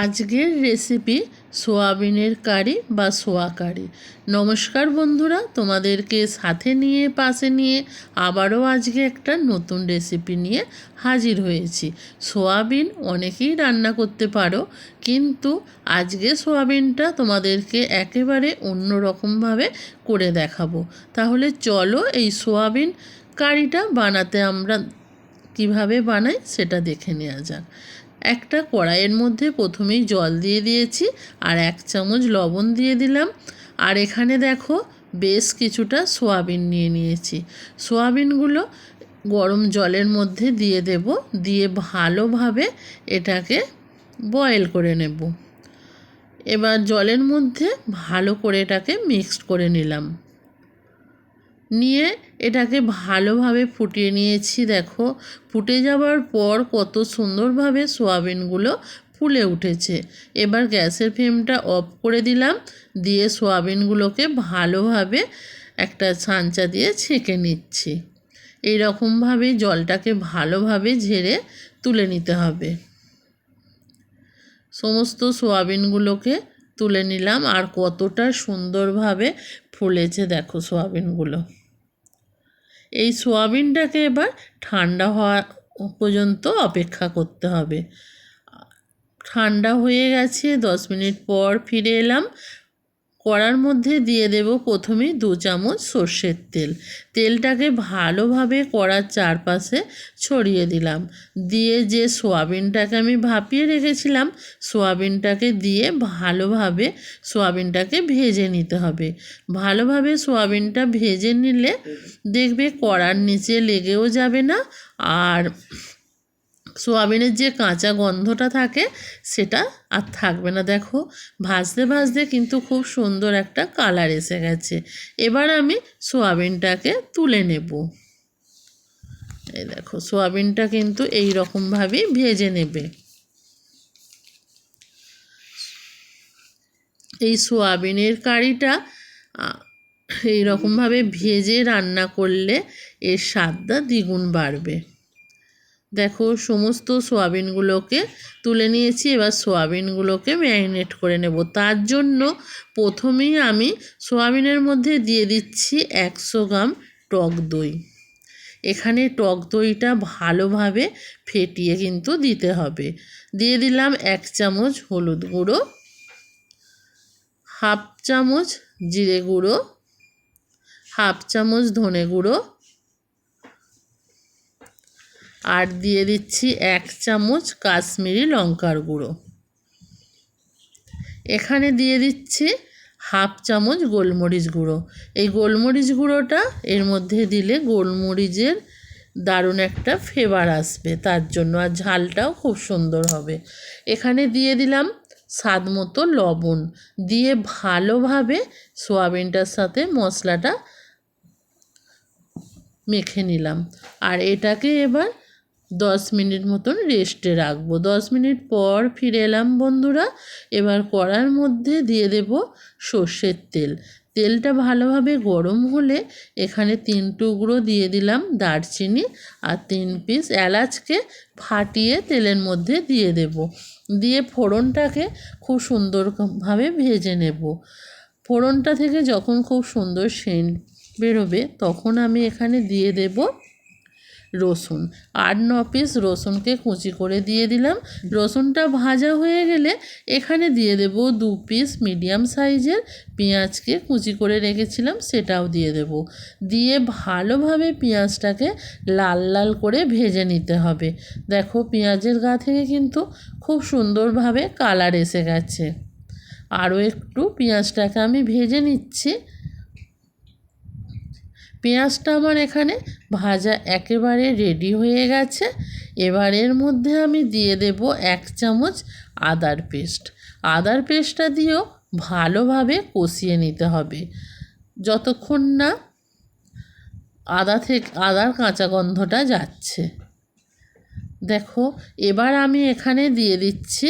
আজকের রেসিপি সোয়াবিনের কারি বা সোয়া কারি। নমস্কার বন্ধুরা, তোমাদেরকে সাথে নিয়ে, পাশে নিয়ে আবারও আজকে একটা নতুন রেসিপি নিয়ে হাজির হয়েছি। সোয়াবিন অনেকেই রান্না করতে পারো, কিন্তু আজকে সোয়াবিনটা তোমাদেরকে একেবারে অন্য রকমভাবে করে দেখাবো। তাহলে চলো এই সোয়াবিন কারিটা বানাতে আমরা কীভাবে বানাই সেটা দেখে নেওয়া যাক। একটা কড়াইয়ের মধ্যে প্রথমেই জল দিয়ে দিয়েছি আর এক চামচ লবণ দিয়ে দিলাম। আর এখানে দেখো বেশ কিছুটা সোয়াবিন নিয়ে নিয়েছি। সোয়াবিনগুলো গরম জলের মধ্যে দিয়ে দেব, দিয়ে ভালোভাবে এটাকে বয়েল করে নেব। এবার জলের মধ্যে ভালো করে এটাকে মিক্সড করে নিলাম। নিয়ে এটাকে ভালোভাবে ফুটিয়ে নিয়েছি, দেখো। ফুটে যাওয়ার পর কত সুন্দরভাবে সোয়াবিনগুলো ফুলে উঠেছে। এবার গ্যাসের ফ্লেমটা অফ করে দিলাম, দিয়ে সোয়াবিনগুলোকে ভালোভাবে একটা ছাঁচা দিয়ে ছেঁকে নিচ্ছি। এই রকমভাবে জলটাকে ভালোভাবে ঝেড়ে তুলে নিতে হবে। সমস্ত সোয়াবিনগুলোকে তুলে নিলাম আর কতটা সুন্দরভাবে ফুলেছে দেখো সোয়াবিনগুলো। এই সোয়াবিনটাকে এবার ঠান্ডা হওয়া পর্যন্ত অপেক্ষা করতে হবে। ঠান্ডা হয়ে গেছে, দশ মিনিট পর ফিরে এলাম। কড়ার মধ্যে দিয়ে দেব প্রথমেই দু চামচ সর্ষের তেল। তেলটাকে ভালোভাবে কড়ার চারপাশে ছড়িয়ে দিলাম। দিয়ে যে সোয়াবিনটাকে আমি ভাপিয়ে রেখেছিলাম, সোয়াবিনটাকে দিয়ে ভালোভাবে সোয়াবিনটাকে ভেজে নিতে হবে। ভালোভাবে সোয়াবিনটা ভেজে নিলে দেখবে কড়ার নিচে লেগেও যাবে না আর সোয়াবিনের যে কাঁচা গন্ধটা থাকে, সেটা আর থাকবে না। দেখো, ভাজতে ভাজতে কিন্তু খুব সুন্দর একটা কালার এসে গেছে। এবার আমি সোয়াবিনটাকে তুলে নেব। এই দেখো, সোয়াবিনটা কিন্তু এই রকমভাবেই ভেজে নেবে। এই সোয়াবিনের কারিটা এই রকমভাবে ভেজে রান্না করলে এর স্বাদটা দ্বিগুণ বাড়বে। দেখো, সমস্ত সোয়াবিনগুলোকে তুলে নিয়েছি। এবার সোয়াবিনগুলোকে ম্যারিনেট করে নেব। তার জন্য প্রথমেই আমি সোয়াবিনের মধ্যে দিয়ে দিচ্ছি একশো গ্রাম টক দই। এখানে টক দইটা ভালোভাবে ফেটিয়ে কিন্তু দিতে হবে। দিয়ে দিলাম এক চামচ হলুদ গুঁড়ো, হাফ চামচ জিরে গুঁড়ো, হাফ চামচ ধনে গুঁড়ো আর দিয়ে দিচ্ছি এক চামচ কাশ্মীরি লঙ্কার গুঁড়ো। এখানে দিয়ে দিচ্ছি হাফ চামচ গোলমরিচ গুঁড়ো। এই গোলমরিচ গুঁড়োটা এর মধ্যে দিলে গোলমরিচের দারুণ একটা ফ্লেভার আসবে, তার জন্য। আর ঝালটাও খুব সুন্দর হবে। এখানে দিয়ে দিলাম স্বাদ মতো লবণ। দিয়ে ভালোভাবে সোয়াবিনটার সাথে মশলাটা মেখে নিলাম। আর এটাকে এবার দশ মিনিট মতন রেস্টে রাখব। দশ মিনিট পর ফিরে এলাম বন্ধুরা, এবার কড়ার মধ্যে দিয়ে দেব সর্ষের তেল। তেলটা ভালোভাবে গরম হলে এখানে তিন টুকরো দিয়ে দিলাম দারচিনি আর তিন পিস এলাচকে ফাটিয়ে তেলের মধ্যে দিয়ে দেব। দিয়ে ফোড়নটাকে খুব সুন্দরভাবে ভেজে নেব। ফোড়নটা থেকে যখন খুব সুন্দর সেন্ট বেরোবে, তখন আমি এখানে দিয়ে দেব রসুন। আট, ন পিস রসুনকে কুচি করে দিয়ে দিলাম। রসুনটা ভাজা হয়ে গেলে এখানে দিয়ে দেব দু পিস মিডিয়াম সাইজের পেঁয়াজকে কুচি করে রেখেছিলাম, সেটাও দিয়ে দেব। দিয়ে ভালোভাবে পেঁয়াজটাকে লাল লাল করে ভেজে নিতে হবে। দেখো পেঁয়াজের গা থেকে কিন্তু খুব সুন্দরভাবে কালার এসে গেছে। আরও একটু পেঁয়াজটাকে আমি ভেজে নিচ্ছি। পেঁয়াজটা আমার এখানে ভাজা একেবারে রেডি হয়ে গেছে। এবার এর মধ্যে আমি দিয়ে দেব এক চামচ আদার পেস্ট। আদার পেস্টটা দিয়েও ভালোভাবে কষিয়ে নিতে হবে। যতক্ষণ না আদা থেকে, আদার কাঁচা গন্ধটা যাচ্ছে। দেখো, এবার আমি এখানে দিয়ে দিচ্ছি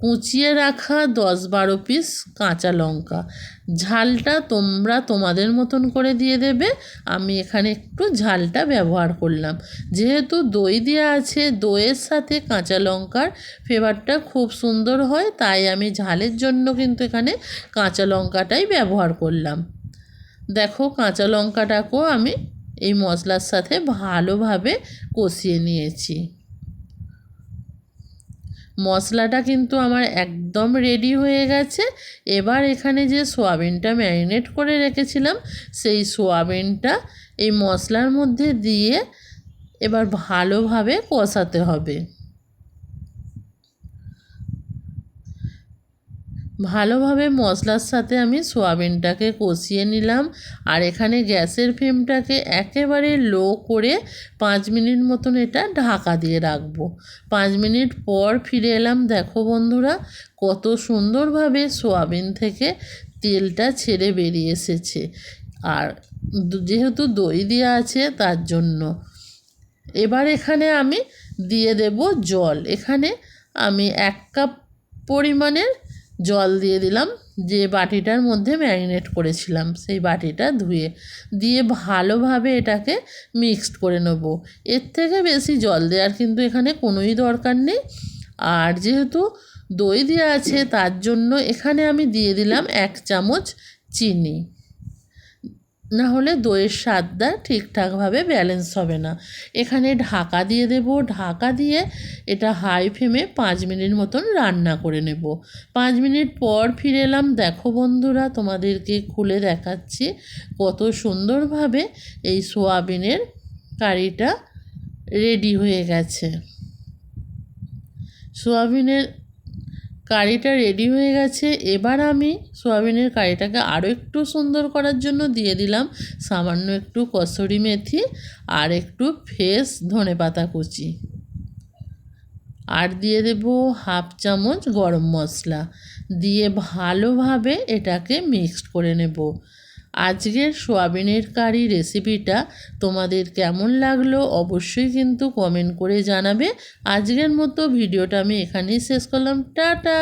কুচিয়ে রাখা দশ বারো পিস কাঁচা লঙ্কা। ঝালটা তোমরা তোমাদের মতন করে দিয়ে দেবে। আমি এখানে একটু ঝালটা ব্যবহার করলাম। যেহেতু দই দেওয়া আছে, দইয়ের সাথে কাঁচা লঙ্কার ফ্লেভারটা খুব সুন্দর হয়, তাই আমি ঝালের জন্য কিন্তু এখানে কাঁচা লঙ্কাটাই ব্যবহার করলাম। দেখো কাঁচা লঙ্কাটাকেও আমি এই মশলার সাথে ভালোভাবে কষিয়ে নিয়েছি। মশলাটা কিন্তু আমার একদম রেডি হয়ে গেছে। এবার এখানে যে সোয়াবিনটা ম্যারিনেট করে রেখেছিলাম, সেই সোয়াবিনটা এই মশলার মধ্যে দিয়ে এবার ভালোভাবে কষাতে হবে। ভালোভাবে মশলার সাথে আমি সোয়াবিনটাকে কষিয়ে নিলাম। আর এখানে গ্যাসের ফ্লেমটাকে একেবারে লো করে পাঁচ মিনিট মতন এটা ঢাকা দিয়ে রাখব। পাঁচ মিনিট পর ফিরে এলাম, দেখো বন্ধুরা, কত সুন্দরভাবে সোয়াবিন থেকে তেলটা ছেড়ে বেরিয়ে এসেছে। আর যেহেতু দই দেওয়া আছে, তার জন্য। এবার এখানে আমি দিয়ে দেব জল। এখানে আমি এক কাপ পরিমাণের জল দিয়ে দিলাম, যে বাটিটার মধ্যে ম্যারিনেট করেছিলাম, সেই বাটিটা ধুয়ে, দিয়ে ভালোভাবে এটাকে মিক্সড করে নেব। এর থেকে বেশি জল দেওয়ার কিন্তু এখানে কোনোই দরকার নেই। আর যেহেতু দই দেওয়া আছে, তার জন্য এখানে আমি দিয়ে দিলাম এক চামচ চিনি। না হলে দইয়ের স্বাদটা ঠিকঠাকভাবে ব্যালেন্স হবে না। এখানে ঢাকা দিয়ে দেব। ঢাকা দিয়ে এটা হাই ফ্লেমে পাঁচ মিনিট মতন রান্না করে নেব। পাঁচ মিনিট পর ফিরে এলাম। দেখো বন্ধুরা, তোমাদেরকে খুলে দেখাচ্ছি কত সুন্দরভাবে এই সোয়াবিনের কারিটা রেডি হয়ে গেছে। সোয়াবিনের কারিটা রেডি হয়ে গেছে। এবার আমি সোয়াবিনের কারিটাকে আরও একটু সুন্দর করার জন্য দিয়ে দিলাম সামান্য একটু কসুরি মেথি আর একটু ফ্রেশ ধনে পাতা কুচি। আর দিয়ে দেব হাফ চামচ গরম মশলা। দিয়ে ভালোভাবে এটাকে মিক্সড করে নেব। আজকের সোয়াবিনের কারি রেসিপিটা তোমাদের কেমন লাগল অবশ্যই কিন্তু কমেন্ট করে জানাবে। আজকের মতো ভিডিওটা আমি এখানেই শেষ করলাম। টাটা!